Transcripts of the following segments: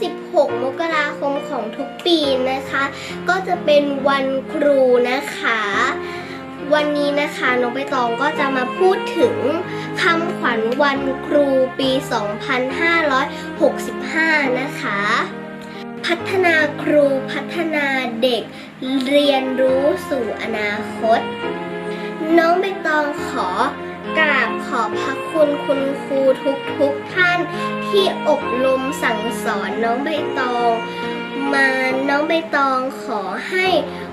16 มกราคมของทุกปีนะคะ ก็จะเป็นวันครูนะคะ วันนี้นะคะน้องใบตองก็จะมาพูดถึงคำขวัญวันครูปี 2565 นะคะ พัฒนาครูพัฒนาเด็กเรียนรู้สู่อนาคต น้องใบตองขอกราบขอบพระคุณคุณครูทุกทุกๆ ที่อบรมสั่งสอนน้องใบตอง มาน้องใบตองขอให้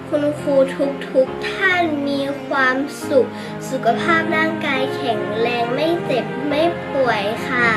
คุณครูทุกทุกๆท่านมีความสุข สุขภาพร่างกายแข็งแรงไม่เจ็บไม่ป่วยค่ะ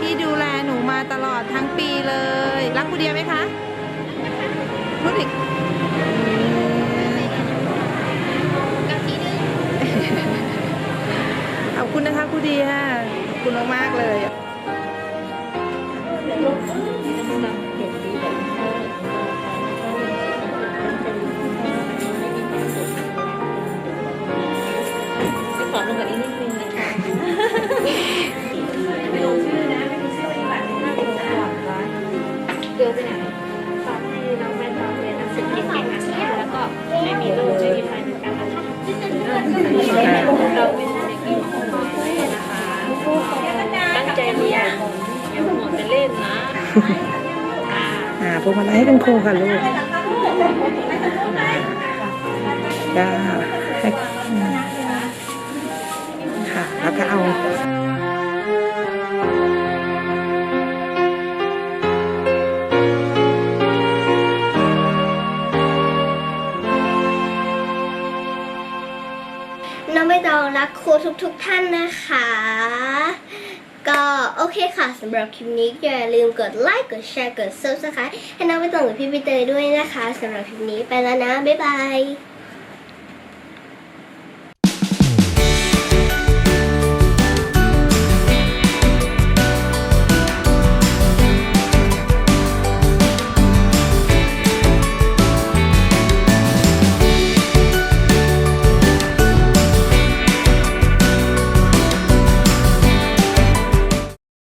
ที่ดูแลหนูมาตลอดทั้งปีเลย รักครูเดียไหมคะพูดอีกขอบคุณนะคะครูเดียขอบคุณมากๆเลยขอลงกับอีกนิดนึงนะคะ เราเป็นเด็กดีของหมายนะคะตั้งใจเรียนอย่าห่วงไปเล่นนะอ่าพวงมาลัยให้คุณครูค่ะลูกจ้าให้ค่ะแล้วก็เอา น้องไม่ต้องรักครูทุกๆท่านนะคะ ก็โอเคค่ะสำหรับคลิปนี้อย่าลืมกดไลค์กดแชร์กด subscribe ให้น้องไม่ต้องกับพี่ใบเตยด้วยนะคะสำหรับคลิปนี้ไปแล้วนะ บ๊ายบาย